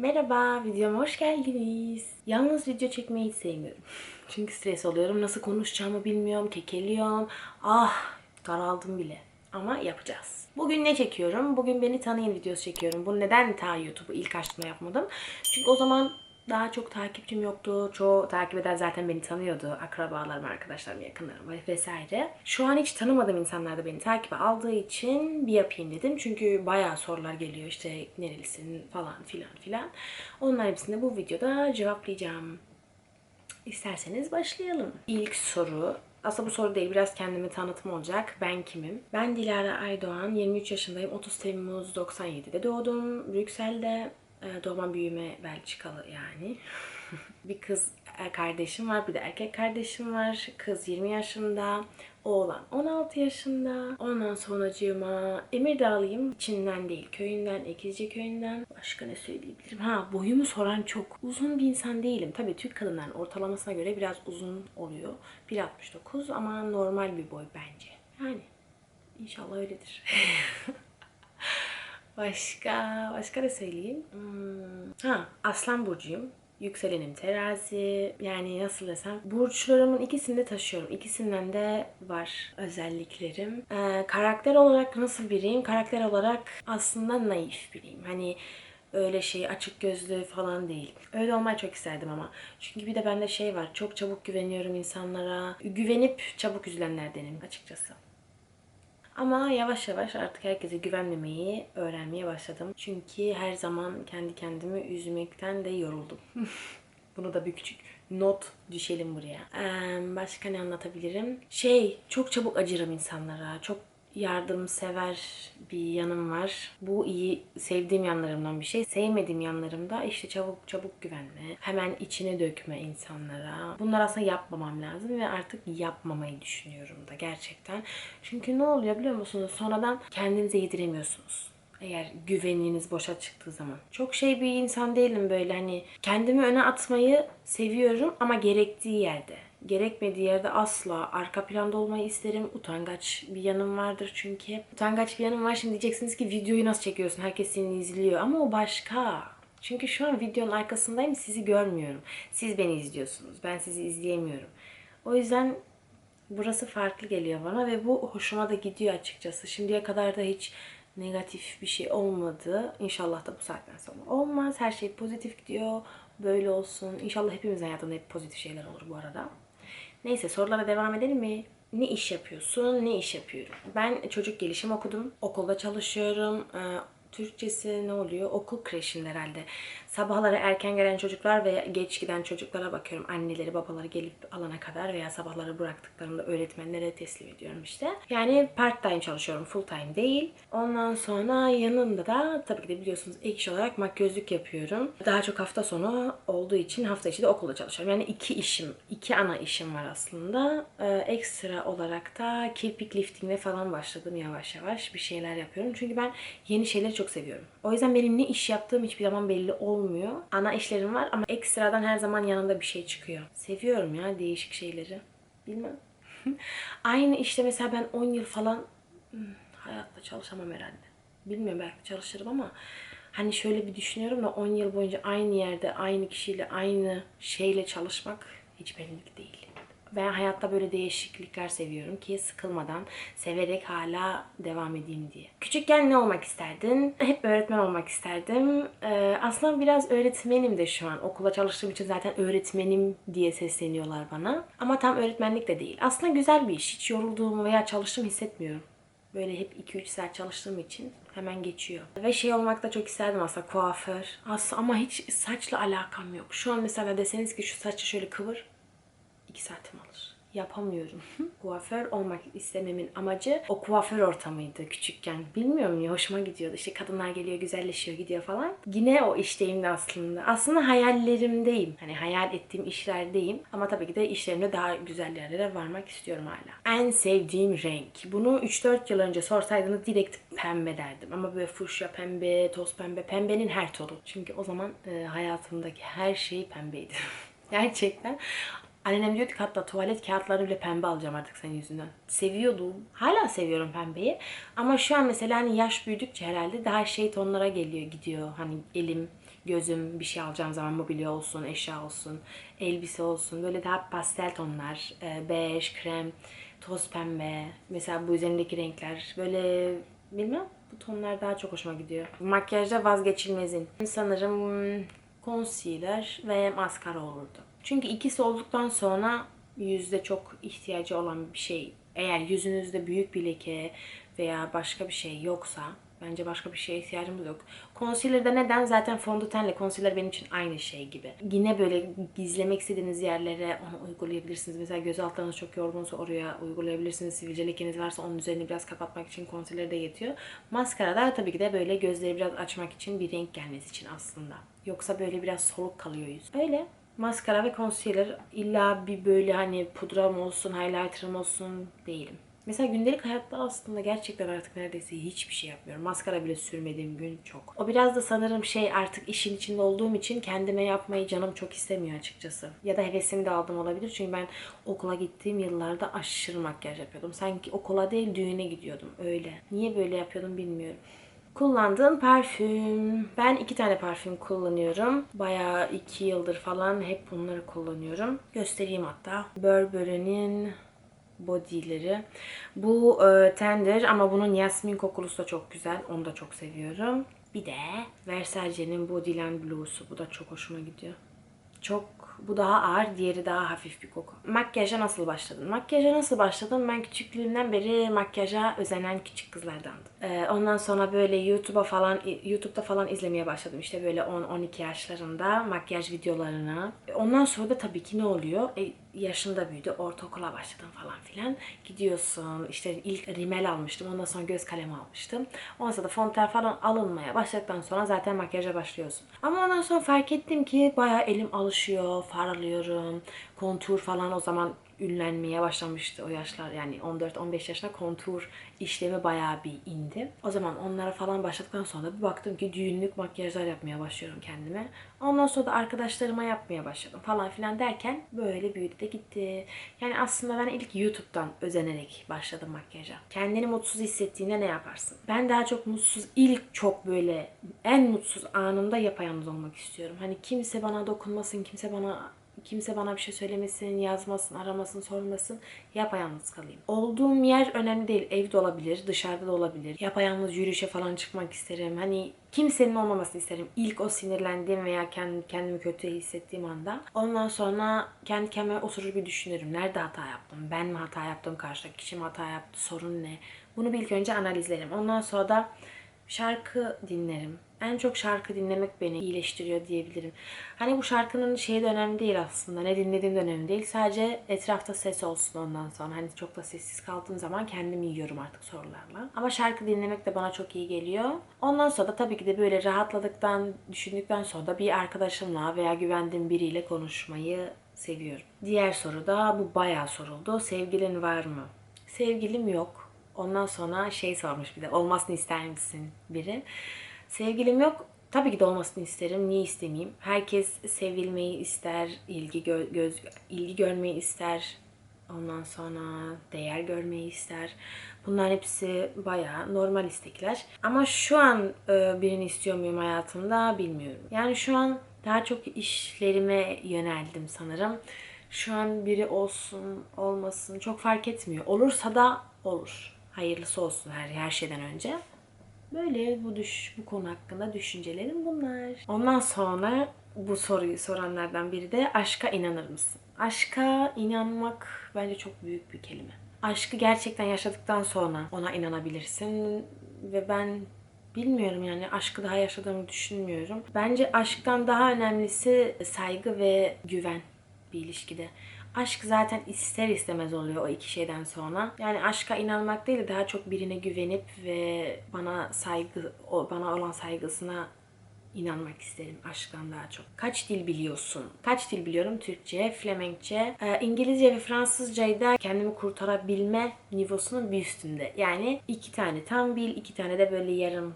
Merhaba, videoma hoş geldiniz. Yalnız video çekmeyi hiç sevmiyorum. Çünkü stres oluyorum. Nasıl konuşacağımı bilmiyorum, kekeliyorum. Ah, daraldım bile. Ama yapacağız. Bugün ne çekiyorum? Bugün beni tanıyın videosu çekiyorum. Bunu neden ta YouTube'u ilk açtığımda yapmadım? Çünkü o zaman daha çok takipçim yoktu. Çoğu takip eden zaten beni tanıyordu. Akrabalarım, arkadaşlarım, yakınlarım vesaire. Şu an hiç tanımadığım insanlar da beni takibe aldığı için bir yapayım dedim. Çünkü bayağı sorular geliyor işte nerelisin falan filan filan. Onlar hepsini bu videoda cevaplayacağım. İsterseniz başlayalım. İlk soru aslında bu soru değil, biraz kendimi tanıtım olacak. Ben kimim? Ben Dilara Aydoğan, 23 yaşındayım. 30 Temmuz 97'de doğdum. Brüksel'de doğma büyüme Belçikalı yani. bir kız e, kardeşim var, bir de erkek kardeşim var. Kız 20 yaşında, oğlan 16 yaşında. Ondan sonracığıma Emirdağlıyım. Çin'den değil, köyünden, Ekizce köyünden. Başka ne söyleyebilirim? Ha, boyumu soran çok. Uzun bir insan değilim. Tabii Türk kadınların ortalamasına göre biraz uzun oluyor. 1.69 ama normal bir boy bence. Yani inşallah öyledir. Başka, başka da söyleyeyim. Hmm, Ha, Aslan Burcu'yum. Yükselenim terazi. Yani nasıl desem. Burçlarımın ikisini de taşıyorum. İkisinden de var özelliklerim. Ee, karakter olarak nasıl biriyim? Karakter olarak aslında naif biriyim. Hani öyle şey açık gözlü falan değil. Öyle olmayı çok isterdim ama. Çünkü bir de bende şey var. Çok çabuk güveniyorum insanlara. Güvenip çabuk üzülenlerdenim açıkçası. Ama yavaş yavaş artık herkese güvenmemeyi öğrenmeye başladım. Çünkü her zaman kendi kendimi üzmekten de yoruldum. Bunu da bir küçük not düşelim buraya. Ee, başka ne anlatabilirim? Şey, çok çabuk acırım insanlara. Çok yardımsever bir yanım var. Bu iyi sevdiğim yanlarımdan bir şey. Sevmediğim yanlarımda işte çabuk çabuk güvenme, hemen içine dökme insanlara. Bunlar aslında yapmamam lazım ve artık yapmamayı düşünüyorum da gerçekten. Çünkü ne oluyor biliyor musunuz? Sonradan kendinize yediremiyorsunuz. Eğer güveniniz boşa çıktığı zaman. Çok şey bir insan değilim böyle hani kendimi öne atmayı seviyorum ama gerektiği yerde. Gerekmediği yerde asla arka planda olmayı isterim. Utangaç bir yanım vardır çünkü. Utangaç bir yanım var. Şimdi diyeceksiniz ki videoyu nasıl çekiyorsun? Herkes seni izliyor. Ama o başka. Çünkü şu an videonun arkasındayım. Sizi görmüyorum. Siz beni izliyorsunuz. Ben sizi izleyemiyorum. O yüzden burası farklı geliyor bana ve bu hoşuma da gidiyor açıkçası. Şimdiye kadar da hiç negatif bir şey olmadı. İnşallah da bu saatten sonra olmaz. Her şey pozitif gidiyor. Böyle olsun. İnşallah hepimizin hayatında hep pozitif şeyler olur bu arada. Neyse sorulara devam edelim mi? Ne iş yapıyorsun? Ne iş yapıyorum? Ben çocuk gelişim okudum. Okulda çalışıyorum. Ee, Türkçesi ne oluyor? Okul kreşinde herhalde. Sabahları erken gelen çocuklar ve geç giden çocuklara bakıyorum. Anneleri, babaları gelip alana kadar veya sabahları bıraktıklarında öğretmenlere teslim ediyorum işte. Yani part time çalışıyorum, full time değil. Ondan sonra yanında da tabii ki de biliyorsunuz ek iş olarak makyözlük yapıyorum. Daha çok hafta sonu olduğu için hafta içi de okulda çalışıyorum. Yani iki işim, iki ana işim var aslında. Ee, ekstra olarak da kirpik lifting'e falan başladım yavaş yavaş. Bir şeyler yapıyorum. Çünkü ben yeni şeyleri çok seviyorum. O yüzden benim ne iş yaptığım hiçbir zaman belli olmuyor. Ana işlerim var ama ekstradan her zaman yanında bir şey çıkıyor. Seviyorum ya değişik şeyleri. Bilmem. Aynı işte mesela ben 10 yıl falan hmm, hayatta çalışamam herhalde. Bilmiyorum belki çalışırım ama hani şöyle bir düşünüyorum da 10 yıl boyunca aynı yerde, aynı kişiyle, aynı şeyle çalışmak hiç benimlik değil. Ben hayatta böyle değişiklikler seviyorum ki sıkılmadan, severek hala devam edeyim diye. Küçükken ne olmak isterdin? Hep öğretmen olmak isterdim. Ee, aslında biraz öğretmenim de şu an. Okula çalıştığım için zaten öğretmenim diye sesleniyorlar bana. Ama tam öğretmenlik de değil. Aslında güzel bir iş. Hiç yorulduğumu veya çalıştığımı hissetmiyorum. Böyle hep 2-3 saat çalıştığım için hemen geçiyor. Ve şey olmak da çok isterdim aslında kuaför. Aslında ama hiç saçla alakam yok. Şu an mesela deseniz ki şu saçı şöyle kıvır. 2 saatim alır. Yapamıyorum. kuaför olmak istememin amacı o kuaför ortamıydı küçükken. Bilmiyorum ya hoşuma gidiyordu. İşte kadınlar geliyor, güzelleşiyor, gidiyor falan. Yine o işteyim de aslında. Aslında hayallerimdeyim. Hani hayal ettiğim işlerdeyim. Ama tabii ki de işlerimde daha güzel yerlere varmak istiyorum hala. En sevdiğim renk. Bunu 3-4 yıl önce sorsaydınız direkt pembe derdim. Ama böyle fuşya pembe, toz pembe, pembenin her tonu. Çünkü o zaman e, hayatımdaki her şey pembeydi. Gerçekten. Annem diyordu ki hatta tuvalet kağıtlarını bile pembe alacağım artık senin yüzünden. Seviyordum. Hala seviyorum pembeyi. Ama şu an mesela hani yaş büyüdükçe herhalde daha şey tonlara geliyor gidiyor. Hani elim, gözüm bir şey alacağım zaman mobilya olsun, eşya olsun, elbise olsun. Böyle daha pastel tonlar. e, bej, krem, toz pembe. Mesela bu üzerindeki renkler. Böyle bilmem bu tonlar daha çok hoşuma gidiyor. Makyajda vazgeçilmezim. Sanırım concealer ve maskara olurdu. Çünkü ikisi olduktan sonra yüzde çok ihtiyacı olan bir şey. Eğer yüzünüzde büyük bir leke veya başka bir şey yoksa bence başka bir şeye ihtiyacımız yok. Concealer'da neden? Zaten fondötenle concealer benim için aynı şey gibi. Yine böyle gizlemek istediğiniz yerlere onu uygulayabilirsiniz. Mesela göz altlarınız çok yorgunsa oraya uygulayabilirsiniz. Sivilce lekeniz varsa onun üzerini biraz kapatmak için concealer de yetiyor. Maskara da tabii ki de böyle gözleri biraz açmak için bir renk gelmesi için aslında. Yoksa böyle biraz soluk kalıyor yüz. Öyle. Maskara ve concealer illa bir böyle hani pudram olsun, highlighter'ım olsun değilim. Mesela gündelik hayatta aslında gerçekten artık neredeyse hiçbir şey yapmıyorum. Maskara bile sürmediğim gün çok. O biraz da sanırım şey artık işin içinde olduğum için kendime yapmayı canım çok istemiyor açıkçası. Ya da hevesimi de aldım olabilir. Çünkü ben okula gittiğim yıllarda aşırı makyaj yapıyordum. Sanki okula değil düğüne gidiyordum öyle. Niye böyle yapıyordum bilmiyorum. Kullandığım parfüm. Ben iki tane parfüm kullanıyorum. Bayağı iki yıldır falan hep bunları kullanıyorum. Göstereyim hatta. Burberry'nin body'leri. Bu e, tender ama bunun yasmin kokulusu da çok güzel. Onu da çok seviyorum. Bir de Versace'nin Bodyland Blue'su. Bu da çok hoşuma gidiyor. Çok bu daha ağır, diğeri daha hafif bir koku. Makyaja nasıl başladın? Makyaja nasıl başladım? Ben küçüklüğümden beri makyaja özenen küçük kızlardandım. Ee, ondan sonra böyle YouTube'a falan YouTube'da falan izlemeye başladım. İşte böyle 10-12 yaşlarında makyaj videolarını. Ondan sonra da tabii ki ne oluyor? E, yaşında büyüdü. Ortaokula başladım falan filan. Gidiyorsun. işte ilk rimel almıştım. Ondan sonra göz kalemi almıştım. Ondan sonra da fonten falan alınmaya başladıktan sonra zaten makyaja başlıyorsun. Ama ondan sonra fark ettim ki bayağı elim alışıyor. Faralıyorum. Kontur falan o zaman ünlenmeye başlamıştı o yaşlar. Yani 14-15 yaşında kontur işlemi bayağı bir indi. O zaman onlara falan başladıktan sonra bir baktım ki düğünlük makyajlar yapmaya başlıyorum kendime. Ondan sonra da arkadaşlarıma yapmaya başladım falan filan derken böyle büyüdü de gitti. Yani aslında ben ilk YouTube'dan özenerek başladım makyaja. Kendini mutsuz hissettiğinde ne yaparsın? Ben daha çok mutsuz ilk çok böyle en mutsuz anımda yapayalnız olmak istiyorum. Hani kimse bana dokunmasın, kimse bana kimse bana bir şey söylemesin, yazmasın, aramasın, sormasın. Yapayalnız kalayım. Olduğum yer önemli değil. Evde olabilir, dışarıda da olabilir. Yapayalnız yürüyüşe falan çıkmak isterim. Hani kimsenin olmamasını isterim. İlk o sinirlendiğim veya kendimi kötü hissettiğim anda. Ondan sonra kendi kendime oturur bir düşünürüm. Nerede hata yaptım? Ben mi hata yaptım? Karşıdaki kişi mi hata yaptı? Sorun ne? Bunu bir ilk önce analizlerim. Ondan sonra da şarkı dinlerim. En çok şarkı dinlemek beni iyileştiriyor diyebilirim. Hani bu şarkının şeyi de önemli değil aslında. Ne dinlediğim de önemli değil. Sadece etrafta ses olsun ondan sonra. Hani çok da sessiz kaldığım zaman kendimi yiyorum artık sorularla. Ama şarkı dinlemek de bana çok iyi geliyor. Ondan sonra da tabii ki de böyle rahatladıktan, düşündükten sonra da bir arkadaşımla veya güvendiğim biriyle konuşmayı seviyorum. Diğer soru da bu bayağı soruldu. Sevgilin var mı? Sevgilim yok. Ondan sonra şey sormuş bir de olmasını ister misin biri. Sevgilim yok. Tabii ki de olmasını isterim. Niye istemeyeyim? Herkes sevilmeyi ister, ilgi gö- göz ilgi görmeyi ister. Ondan sonra değer görmeyi ister. Bunların hepsi bayağı normal istekler. Ama şu an e, birini istiyor muyum hayatımda bilmiyorum. Yani şu an daha çok işlerime yöneldim sanırım. Şu an biri olsun, olmasın çok fark etmiyor. Olursa da olur. Hayırlısı olsun her her şeyden önce. Böyle bu düş bu konu hakkında düşüncelerim bunlar. Ondan sonra bu soruyu soranlardan biri de aşka inanır mısın? Aşka inanmak bence çok büyük bir kelime. Aşkı gerçekten yaşadıktan sonra ona inanabilirsin ve ben bilmiyorum yani aşkı daha yaşadığımı düşünmüyorum. Bence aşktan daha önemlisi saygı ve güven bir ilişkide. Aşk zaten ister istemez oluyor o iki şeyden sonra. Yani aşka inanmak değil de daha çok birine güvenip ve bana saygı, bana olan saygısına inanmak isterim aşktan daha çok. Kaç dil biliyorsun? Kaç dil biliyorum? Türkçe, Flemenkçe, e, İngilizce ve Fransızcayı da kendimi kurtarabilme nivosunun bir üstünde. Yani iki tane tam bil, iki tane de böyle yarım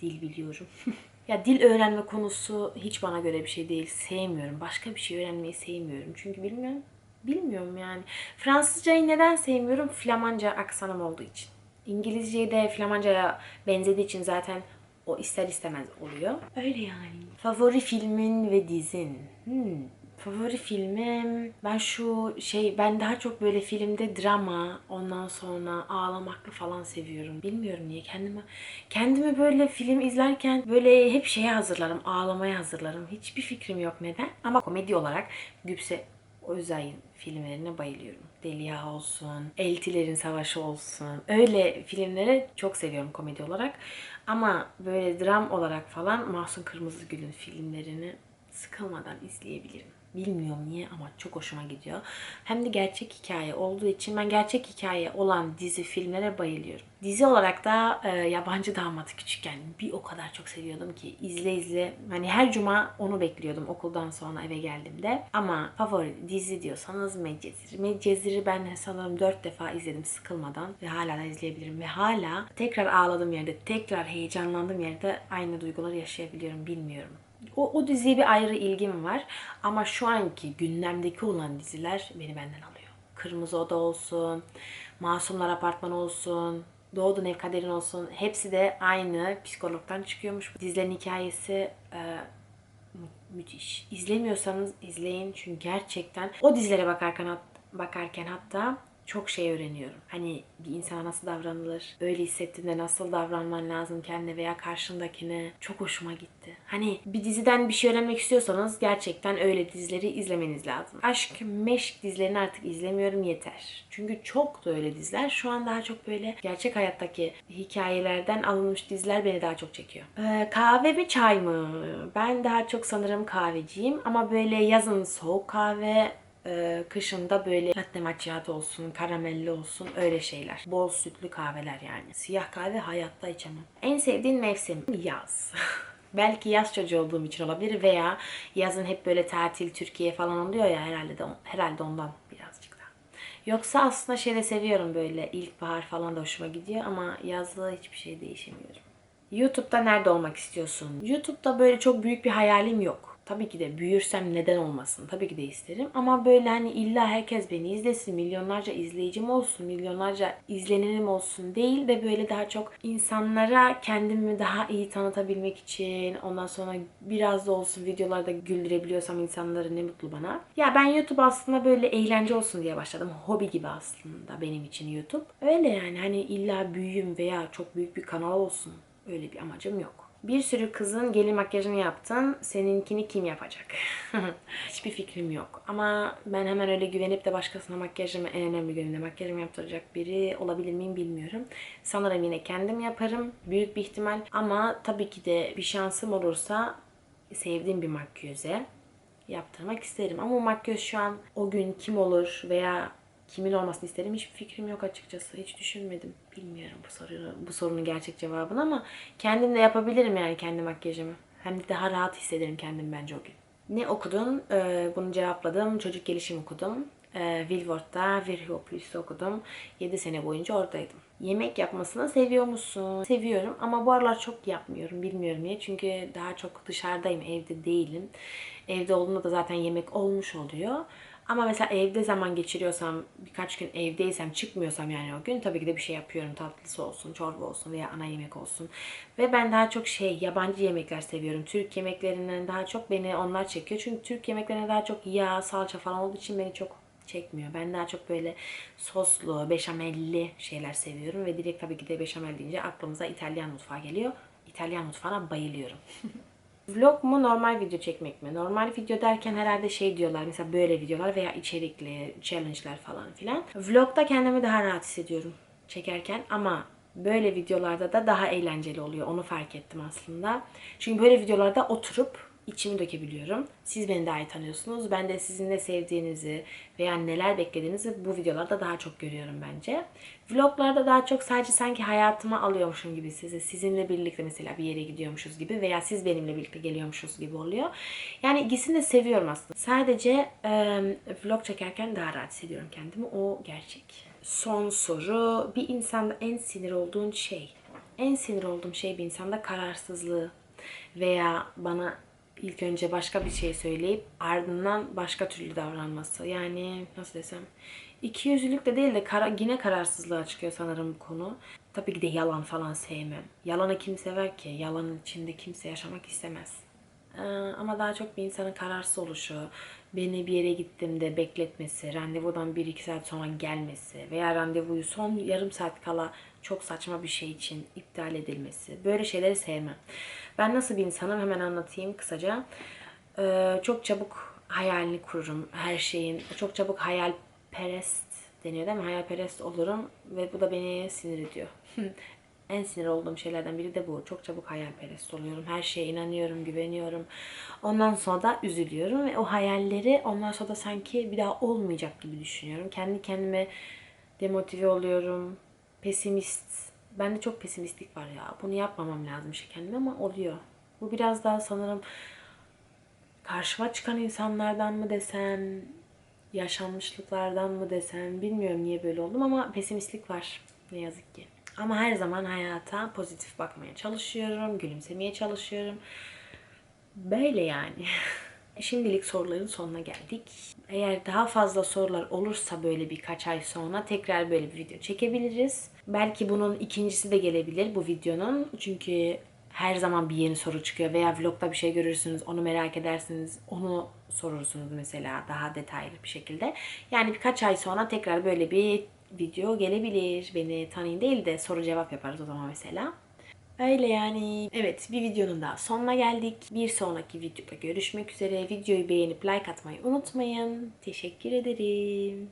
dil biliyorum. ya dil öğrenme konusu hiç bana göre bir şey değil. Sevmiyorum. Başka bir şey öğrenmeyi sevmiyorum. Çünkü bilmiyorum. Bilmiyorum yani. Fransızcayı neden sevmiyorum? Flamanca aksanım olduğu için. İngilizceyi de Flamanca'ya benzediği için zaten o ister istemez oluyor. Öyle yani. Favori filmin ve dizin. Hmm. Favori filmim ben şu şey ben daha çok böyle filmde drama ondan sonra ağlamaklı falan seviyorum. Bilmiyorum niye kendime kendimi böyle film izlerken böyle hep şeye hazırlarım. Ağlamaya hazırlarım. Hiçbir fikrim yok neden. Ama komedi olarak Güpse Özay'ın filmlerine bayılıyorum. Deliha olsun, Eltilerin Savaşı olsun. Öyle filmleri çok seviyorum komedi olarak. Ama böyle dram olarak falan Mahsun Kırmızıgül'ün filmlerini sıkılmadan izleyebilirim. Bilmiyorum niye ama çok hoşuma gidiyor. Hem de gerçek hikaye olduğu için ben gerçek hikaye olan dizi filmlere bayılıyorum. Dizi olarak da e, Yabancı Damat küçükken bir o kadar çok seviyordum ki izle izle hani her cuma onu bekliyordum okuldan sonra eve geldiğimde. Ama favori dizi diyorsanız Medcezir. Medcezir'i ben sanırım 4 defa izledim sıkılmadan ve hala da izleyebilirim ve hala tekrar ağladığım yerde, tekrar heyecanlandığım yerde aynı duyguları yaşayabiliyorum bilmiyorum. O, o diziye bir ayrı ilgim var. Ama şu anki gündemdeki olan diziler beni benden alıyor. Kırmızı Oda olsun, Masumlar Apartmanı olsun, Doğdu Ev Kaderin olsun. Hepsi de aynı psikologdan çıkıyormuş. Dizilerin hikayesi e, mü- müthiş. İzlemiyorsanız izleyin çünkü gerçekten o dizilere bakarken bakarken hatta çok şey öğreniyorum. Hani bir insana nasıl davranılır, öyle hissettiğinde nasıl davranman lazım kendine veya karşındakine. Çok hoşuma gitti. Hani bir diziden bir şey öğrenmek istiyorsanız gerçekten öyle dizileri izlemeniz lazım. Aşk, meşk dizilerini artık izlemiyorum yeter. Çünkü çok da öyle diziler. Şu an daha çok böyle gerçek hayattaki hikayelerden alınmış diziler beni daha çok çekiyor. Ee, kahve mi çay mı? Ben daha çok sanırım kahveciyim ama böyle yazın soğuk kahve, ee, kışında böyle latte macchiato olsun, karamelli olsun öyle şeyler. Bol sütlü kahveler yani. Siyah kahve hayatta içemem. En sevdiğin mevsim yaz. Belki yaz çocuğu olduğum için olabilir veya yazın hep böyle tatil Türkiye falan oluyor ya herhalde de herhalde ondan birazcık da. Yoksa aslında şey de seviyorum böyle ilkbahar falan da hoşuma gidiyor ama yazda hiçbir şey değişemiyorum. YouTube'da nerede olmak istiyorsun? YouTube'da böyle çok büyük bir hayalim yok. Tabii ki de büyürsem neden olmasın? Tabii ki de isterim. Ama böyle hani illa herkes beni izlesin, milyonlarca izleyicim olsun, milyonlarca izlenenim olsun değil de böyle daha çok insanlara kendimi daha iyi tanıtabilmek için ondan sonra biraz da olsun videolarda güldürebiliyorsam insanları ne mutlu bana. Ya ben YouTube aslında böyle eğlence olsun diye başladım. Hobi gibi aslında benim için YouTube. Öyle yani hani illa büyüyüm veya çok büyük bir kanal olsun. Öyle bir amacım yok. Bir sürü kızın gelin makyajını yaptın. Seninkini kim yapacak? Hiçbir fikrim yok. Ama ben hemen öyle güvenip de başkasına makyajımı en önemli gününde makyajımı yaptıracak biri olabilir miyim bilmiyorum. Sanırım yine kendim yaparım. Büyük bir ihtimal. Ama tabii ki de bir şansım olursa sevdiğim bir makyöze yaptırmak isterim. Ama o makyöz şu an o gün kim olur veya kimin olmasını isterim hiçbir fikrim yok açıkçası. Hiç düşünmedim. Bilmiyorum bu soruyu, bu sorunun gerçek cevabını ama kendim de yapabilirim yani kendi makyajımı. Hem de daha rahat hissederim kendim bence o gün. Ne okudun? Ee, bunu cevapladım. Çocuk gelişim okudum. Ee, Wilworth'ta Virgo Plus okudum. 7 sene boyunca oradaydım. Yemek yapmasını seviyor musun? Seviyorum ama bu aralar çok yapmıyorum. Bilmiyorum niye. Çünkü daha çok dışarıdayım. Evde değilim. Evde olduğunda da zaten yemek olmuş oluyor. Ama mesela evde zaman geçiriyorsam, birkaç gün evdeysem, çıkmıyorsam yani o gün tabii ki de bir şey yapıyorum. Tatlısı olsun, çorba olsun veya ana yemek olsun. Ve ben daha çok şey, yabancı yemekler seviyorum. Türk yemeklerinden daha çok beni onlar çekiyor. Çünkü Türk yemeklerine daha çok yağ, salça falan olduğu için beni çok çekmiyor. Ben daha çok böyle soslu, beşamelli şeyler seviyorum. Ve direkt tabii ki de beşamel deyince aklımıza İtalyan mutfağı geliyor. İtalyan mutfağına bayılıyorum. Vlog mu normal video çekmek mi? Normal video derken herhalde şey diyorlar mesela böyle videolar veya içerikli challenge'lar falan filan. Vlogda kendimi daha rahat hissediyorum çekerken ama böyle videolarda da daha eğlenceli oluyor. Onu fark ettim aslında. Çünkü böyle videolarda oturup içimi dökebiliyorum. Siz beni daha iyi tanıyorsunuz. Ben de sizin ne sevdiğinizi veya neler beklediğinizi bu videolarda daha çok görüyorum bence. Vloglarda daha çok sadece sanki hayatıma alıyormuşum gibi sizi. Sizinle birlikte mesela bir yere gidiyormuşuz gibi veya siz benimle birlikte geliyormuşuz gibi oluyor. Yani ikisini de seviyorum aslında. Sadece e, vlog çekerken daha rahat hissediyorum kendimi. O gerçek. Son soru. Bir insanda en sinir olduğun şey. En sinir olduğum şey bir insanda kararsızlığı veya bana ilk önce başka bir şey söyleyip ardından başka türlü davranması. Yani nasıl desem iki yüzlülük de değil de kara, yine kararsızlığa çıkıyor sanırım bu konu. Tabii ki de yalan falan sevmem. Yalanı kim sever ki? Yalanın içinde kimse yaşamak istemez. Ee, ama daha çok bir insanın kararsız oluşu, beni bir yere gittiğimde bekletmesi, randevudan 1-2 saat sonra gelmesi veya randevuyu son yarım saat kala çok saçma bir şey için iptal edilmesi. Böyle şeyleri sevmem. Ben nasıl bir insanım hemen anlatayım kısaca. Ee, çok çabuk hayalini kururum her şeyin. Çok çabuk hayalperest deniyor değil mi? Hayalperest olurum ve bu da beni sinir ediyor. en sinir olduğum şeylerden biri de bu. Çok çabuk hayalperest oluyorum. Her şeye inanıyorum, güveniyorum. Ondan sonra da üzülüyorum ve o hayalleri ondan sonra da sanki bir daha olmayacak gibi düşünüyorum. Kendi kendime demotive oluyorum. Pesimist. Bende çok pesimistlik var ya. Bunu yapmamam lazım şey kendime ama oluyor. Bu biraz daha sanırım karşıma çıkan insanlardan mı desem, yaşanmışlıklardan mı desem bilmiyorum niye böyle oldum ama pesimistlik var ne yazık ki. Ama her zaman hayata pozitif bakmaya çalışıyorum, gülümsemeye çalışıyorum. Böyle yani. Şimdilik soruların sonuna geldik. Eğer daha fazla sorular olursa böyle birkaç ay sonra tekrar böyle bir video çekebiliriz. Belki bunun ikincisi de gelebilir bu videonun. Çünkü her zaman bir yeni soru çıkıyor veya vlogda bir şey görürsünüz, onu merak edersiniz, onu sorursunuz mesela daha detaylı bir şekilde. Yani birkaç ay sonra tekrar böyle bir video gelebilir. Beni tanıyın değil de soru cevap yaparız o zaman mesela. Öyle yani. Evet bir videonun daha sonuna geldik. Bir sonraki videoda görüşmek üzere. Videoyu beğenip like atmayı unutmayın. Teşekkür ederim.